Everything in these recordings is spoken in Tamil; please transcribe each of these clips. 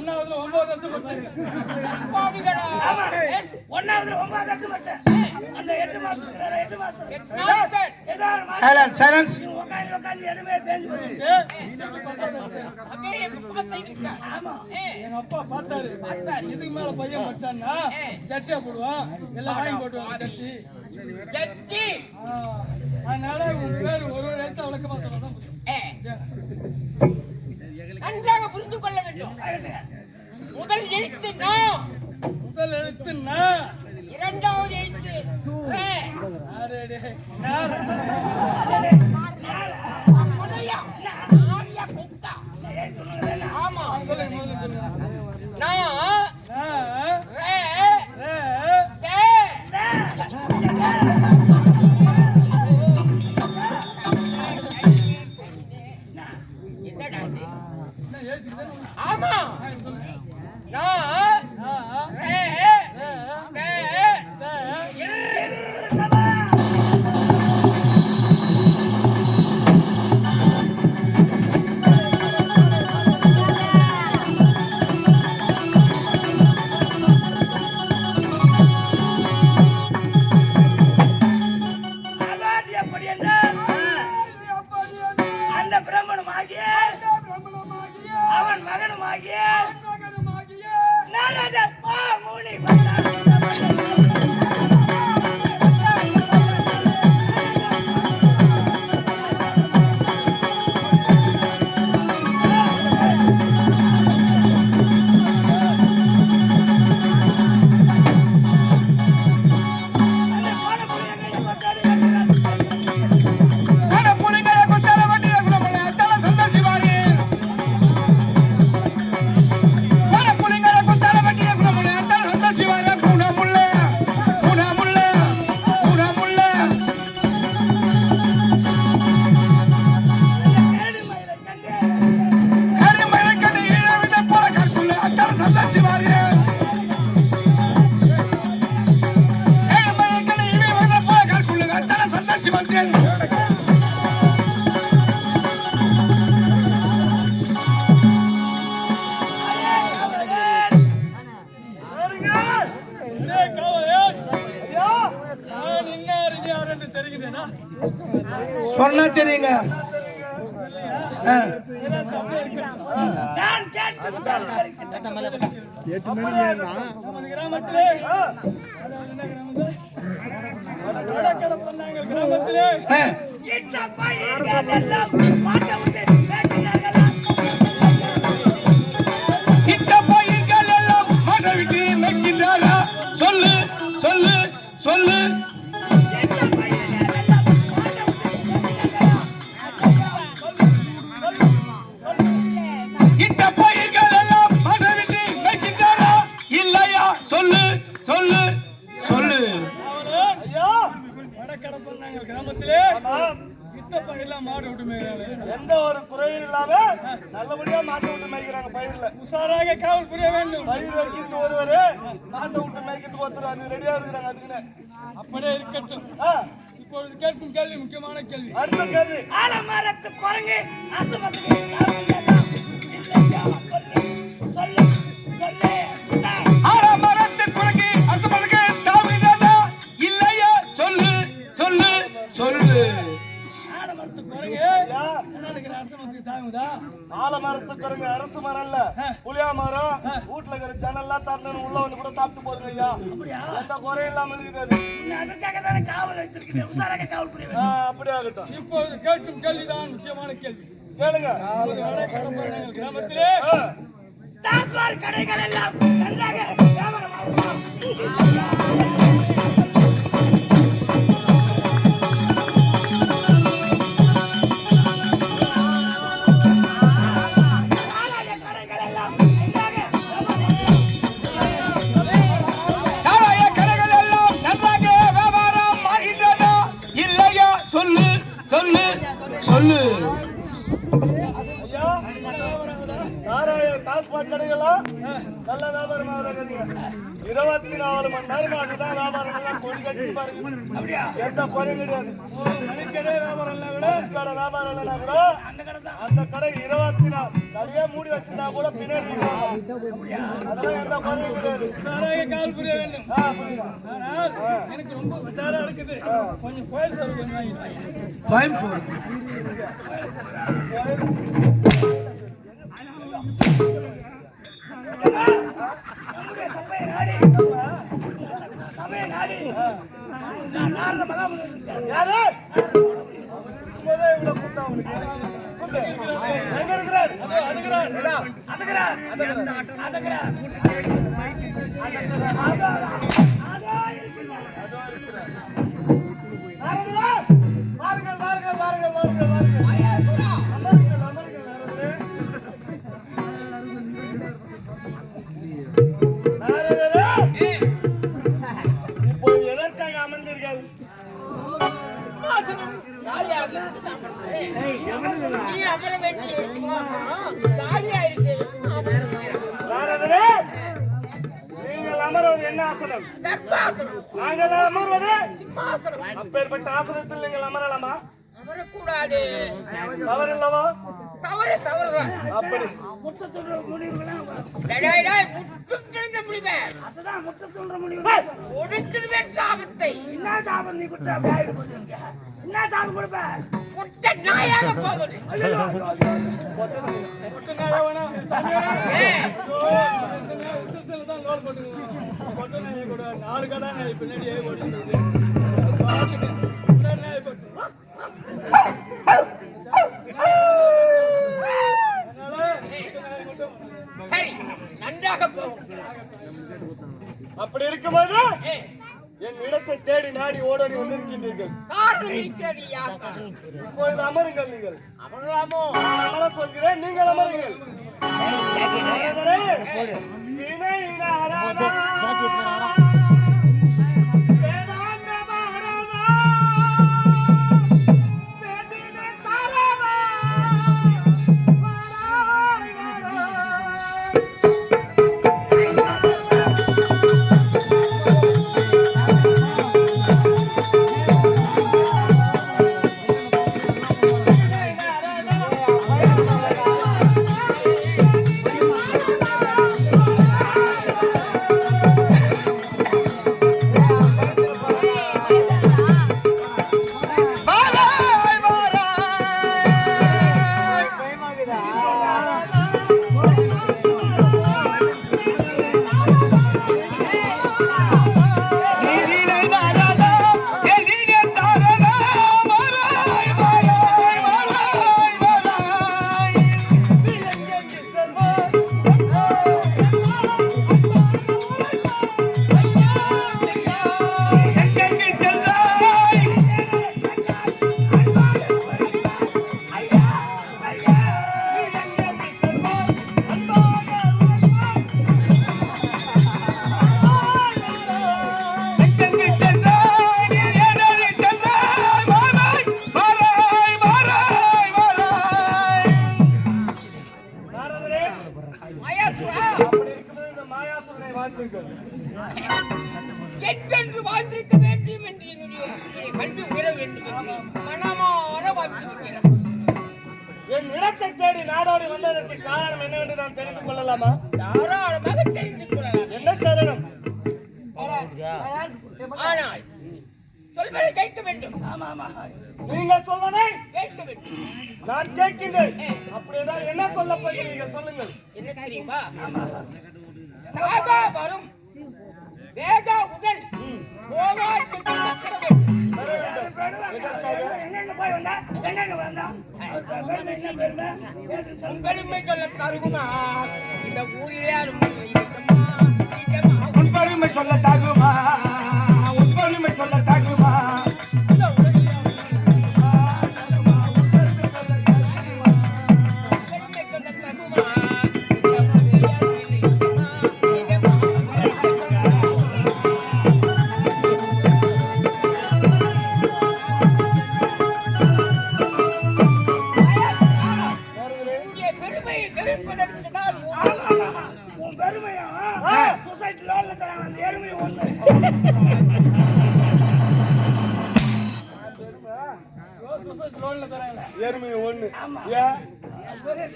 ஒன்னாவது ஒன்பது வருஷம் ஒன்னாவது ஒன்பது எட்டு மாசம். எட்டு மாசம். சைலன்ஸ் சைலன்ஸ் ஆமா. எங்க அப்பா பார்த்தாரு. இதுக்கு மேல பையன் படிச்சான்னா ஜட்டியா போடுவான். எல்லாம் போட்டுவான் ஜட்டி ஜட்டி அதனால சொன்னா தெரியுங்க. எட்டு மணி கிராமத்திலே கிராமத்திலே குறை இல்லாம நல்லபடியா மாட்டை விட்டு மேய்க்கிறாங்க பயிர்ல. உஷாராக காவல் புரிய வேண்டும். பயிர் வைக்கிறது ஒருவரு மாட்டை விட்டு மேய்க்கிறதுக்கு ஒருத்தர் அது ரெடியா இருக்கிறாங்க அதுக்குன்னு. அப்படியே இருக்கட்டும். இப்பொழுது கேட்கும் கேள்வி முக்கியமான கேள்வி. அடுத்த கேள்வி. ஆலமரத்து குரங்கு அசுமத்துக்கு சொல்லு ஆல மரத்துக்கு குரங்கு அரசு மரம் இல்ல. புளியா மரம். வீட்டுல இருக்கிற ஜனல்லாம் தரணும் உள்ள வந்து கூட சாப்பிட்டு போதுங்க ஐயா எந்த குறையும் இல்லாம இருக்குது அப்படி ஆகட்டும். இப்போது கேட்கும் கேள்விதான் முக்கியமான கேள்வி. கேளுங்க. கிராமத்திலே கடைகள் எல்லாம் நன்றாக இருபத்தி நாலு மணி நேரம் அதுதான் வியாபாரம் எல்லாம் கொடி கட்டி பாருங்க. எந்த குறையும் கிடையாது. மணிக்கடை வியாபாரம் இல்லை கூட கடை வியாபாரம் இல்லைனா கூட அந்த கடை இருபத்தி நாலு மூடி வச்சிருந்தா கூட பின்னாடி கால் புரிய வேண்டும். எனக்கு ரொம்ப இருக்குது. கொஞ்சம் கோயில் கோயம்புத்தூர். யாரு? இருக்கும்போதே இவ்வளவு கூட்டம் அவனுக்கு. சிம்மாசனம் அப்பேற்பட்ட ஆசனத்தில் நீங்கள் அமரலாமா அமரக்கூடாது தவறில்லவா தவறு தவறுதான் அப்படி முத்தத்துன்ற முனிவர்களாம் டேய், டேய், கிழிந்த அதுதான் முத்தத்துன்ற முனிவர் கொடுத்துடுவேன் சாபத்தை என்ன சாபம் நீ என்ன சாபம் கொடுப்ப குட்ட நாயாக ஐயோ கொட்டு நாயை வேணாம். ஏய், உசுசுல தான் கோல் போட்டுக்குவோம். கூட நாலு கடை பின்னாடியே ஓடிட்டு அப்படி இருக்கும்போது என் இடத்தை தேடி நாடி ஓடோடி வந்திருக்கின்றீர்கள். இப்பொழுது அமருங்கள் நீங்கள். அமரலாமோ? அமர சொல்கிறேன் நீங்கள் அமருங்கள். good night. தாராளமாக தெரிந்து கொள்ளலாம். என்ன காரணம்? ஆனால் சொல்வதை கேட்க வேண்டும். நீங்கள் சொல்வதை கேட்க வேண்டும். நான் கேட்கின்றேன். அப்படியேதான் என்ன சொல்ல போகிறீர்கள்? சொல்லுங்கள். என்ன தெரியுமா? சாகா வரும். வேகா உடல் போகா திருப்பி தர சொல்ல தருகுமா இந்த ஊரிலே அருமை சொல்ல தருகு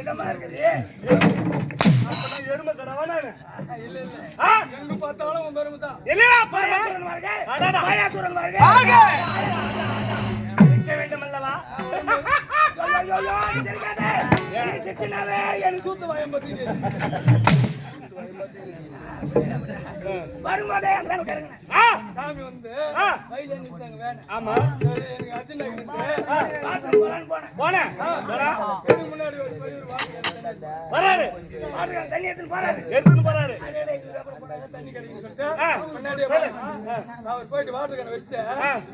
திடமா இருக்குது? எருமை கடவா நானு இல்ல இல்ல எங்க பார்த்தாலும் உன் பெருமை தான் இல்லையா பாருங்க மாயாசுரன் வேண்டும் அல்லவா எனக்கு சூத்து வாயம் வரும்போதே சாமி வந்து. வயல நிறுத்தாங்க வேணும். ஆமா. சரி எனக்கு அர்ஜென்ட் ஆகிடுச்சு. போனேன். முன்னாடி ஒரு. வராரு. தண்ணி எடுத்துன்னு போறாரு. தண்ணி சொல்லிட்டு. முன்னாடியே அவர் போயிட்டு வாட்டர் வச்சுட்டு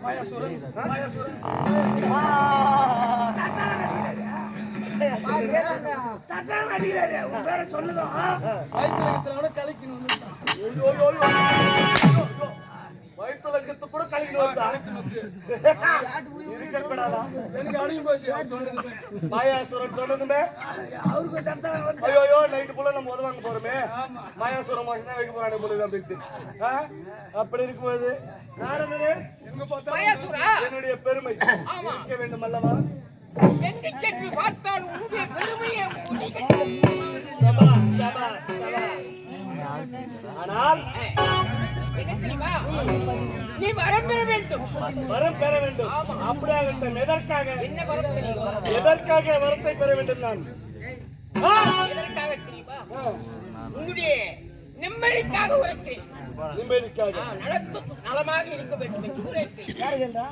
மாயாசுரன் மாயாசுரன் தட்டாம அடிக்கிறாரு. உன் பேரை சொன்னதும் வயிற்றுல கலக்கின்னு வந்துட்டான் ஐயோ, ஐயோ, ஐயோ. ஐயோ. வயித்துல கத்து கூட கலக்கிட்டு வந்தா எனக்கு அடங்கி போச்சு மாயாசுரன் சொன்னதுமே அவருக்கு ஐயோ நைட்டு போல நம்ம உதவாங்க போறோமே மாயாசுரம் மாசம் தான் வைக்க போறாங்க அப்படின்ட்டு ஆ? அப்படி இருக்கும்போது நாரதனே என்னுடைய பெருமை. இருக்க வேண்டும் அல்லவா எங்கு சென்று பார்த்தால் உன்னுடைய பெருமையை ஆனால்? நீ வரம் பெற வேண்டும். வரம் பெற வேண்டும். அப்படியாகட்டும் எதற்காக? எதற்காக வரத்தை பெற வேண்டும் நான்! எதற்காக தெரியுமா உன்னுடைய நிம்மதிக்காக உரைக்கிறேன் நிம்மதிக்காக. ஆ, நலத்து நலமாக இருக்க வேண்டும் என்று உரைக்கிறேன்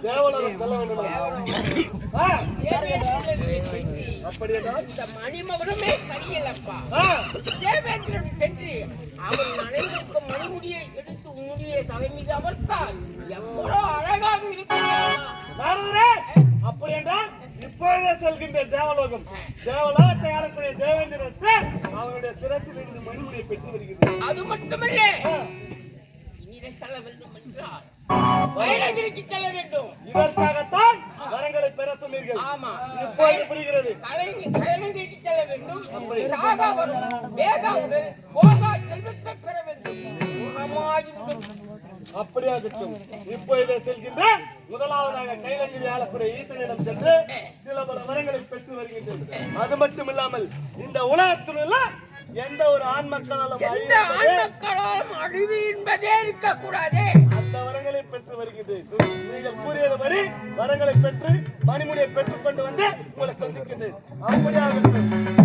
தேவலோகம் செல்ல வேண்டுமா அப்படியென்றால்? இந்த மணிமகுடமே சரியல்லப்பா! தேவேந்திரன் சென்று அவன் அனைவருக்கும் மணிமுடியை எடுத்து உன்னுடைய தலை மீது அமர்த்தால் எவ்வளவு அழகாக இருக்கிறான் அப்படி என்றால் இப்பொழுதே செல்கின்ற தேவலோகம். தேவலோகத்தை ஆளக்கூடிய தேவேந்திரன். அவனுடைய சிரசில் இருந்து மணிமுடியை பெற்று வருகிறது. அது மட்டுமல்ல. இனிதை செல்ல வேண்டும் என்றால் வயலகிரிக்கு செல்ல வேண்டும். இதற்காகத்தான் வரங்களை பெற சொன்னீர்கள். ஆமா. இப்பொழுது புரிகிறது. கலை- கலைஞருக்கு செல்ல வேண்டும். சாகா வரும். வேகாவுடன் போகா செல்வத்தை பெற வேண்டும். அப்படியாகட்டும். இப்பொழுதே செல்கின்ற முதலாவதாக கைலங்கிரி ஆளக்கூடிய ஈசனிடம் சென்று சில பல வரங்களை பெற்று வருகின்றது. அது மட்டும் இல்லாமல் இந்த உலகத்தில் உள்ள எந்த ஒரு ஆண் மக்களாலும் எந்த ஆண் மக்களாலும் அழிவு என்பதே இருக்கக்கூடாதே. அந்த வரங்களை பெற்று வருகின்றது நீங்கள் கூறியதுபடி வரங்களை பெற்று மணிமுடியை பெற்றுக் கொண்டு வந்து உங்களை சந்திக்கின்றேன். அப்படியாகட்டும்.